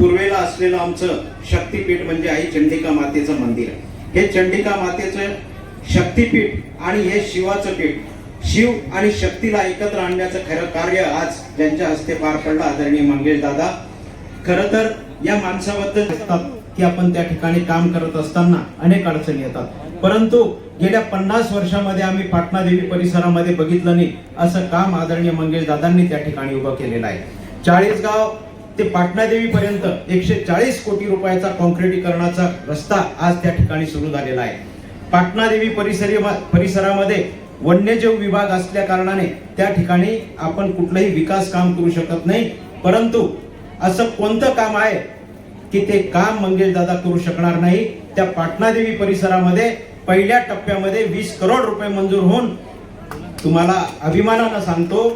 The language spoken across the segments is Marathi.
पूर्वेला असलेलं आमचं शक्तीपीठ म्हणजे आई चंडिका मातेचं मंदिर हे चंडिका मातेचं शक्तीपीठ आणि हे शिवाचं पीठ शिव आणि शक्तीला एकत्र आणण्याचं खरं कार्य आज ज्यांच्या हस्ते पार पडलं आदरणीय मंगेश दादा. खर तर या माणसाबद्दल असतात की आपण त्या ठिकाणी काम करत असताना अनेक अडचणी येतात. परंतु गेल्या पन्नास वर्षामध्ये आम्ही पाटणा देवी परिसरामध्ये बघितलं नाही असं काम आदरणीय मंगेश दादांनी त्या ठिकाणी उभं केलेलं आहे. चाळीसगाव ते पाटणादेवीपर्यंत एकशे चाळीस कोटी रुपयाचा कॉन्क्रिटीकरणाचा रस्ता आज त्या ठिकाणी सुरू झालेला आहे. पाटणादेवी परिसरी परिसरामध्ये वन्यजीव विभाग असल्या कारणाने त्या ठिकाणी आपण कुठलंही विकास काम करू शकत नाही. परंतु असं कोणतं काम आहे की ते काम मंगेश दादा करू शकणार नाही? त्या पाटणादेवी परिसरामध्ये पहिल्या टप्प्यामध्ये वीस करोड रुपये मंजूर होऊन तुम्हाला अभिमानानं सांगतो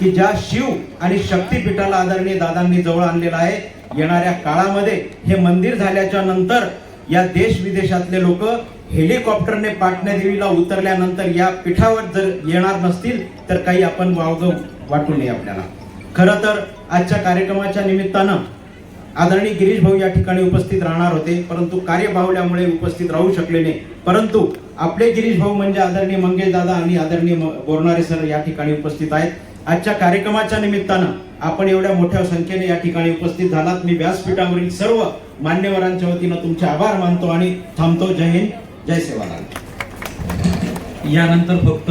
की ज्या शिव आणि शक्तीपीठाला आदरणीय दादांनी जवळ आणलेलं आहे येणाऱ्या काळामध्ये हे मंदिर झाल्याच्यानंतर या देश विदेशातले लोक हेलिकॉप्टरने पाटण्यादेवीला उतरल्यानंतर या पीठावर जर येणार नसतील तर काही आपण वावग वाटू नये आपल्याला. खरं तर आजच्या कार्यक्रमाच्या निमित्तानं आदरणीय गिरीश भाऊ या ठिकाणी उपस्थित राहणार होते परंतु कार्यभावल्यामुळे उपस्थित राहू शकले नाही. परंतु आपले गिरीश भाऊ म्हणजे आदरणीय मंगेश दादा आणि आदरणीय बोरणारे सर या ठिकाणी उपस्थित आहेत. आजच्या कार्यक्रमाच्या निमित्तानं आपण एवढ्या मोठ्या संख्येने या ठिकाणी उपस्थित झालात. मी व्यासपीठावरील सर्व मान्यवरांच्या वतीनं तुमचे आभार मानतो आणि थांबतो. जय हिंद. जय सेवालाल. यानंतर फक्त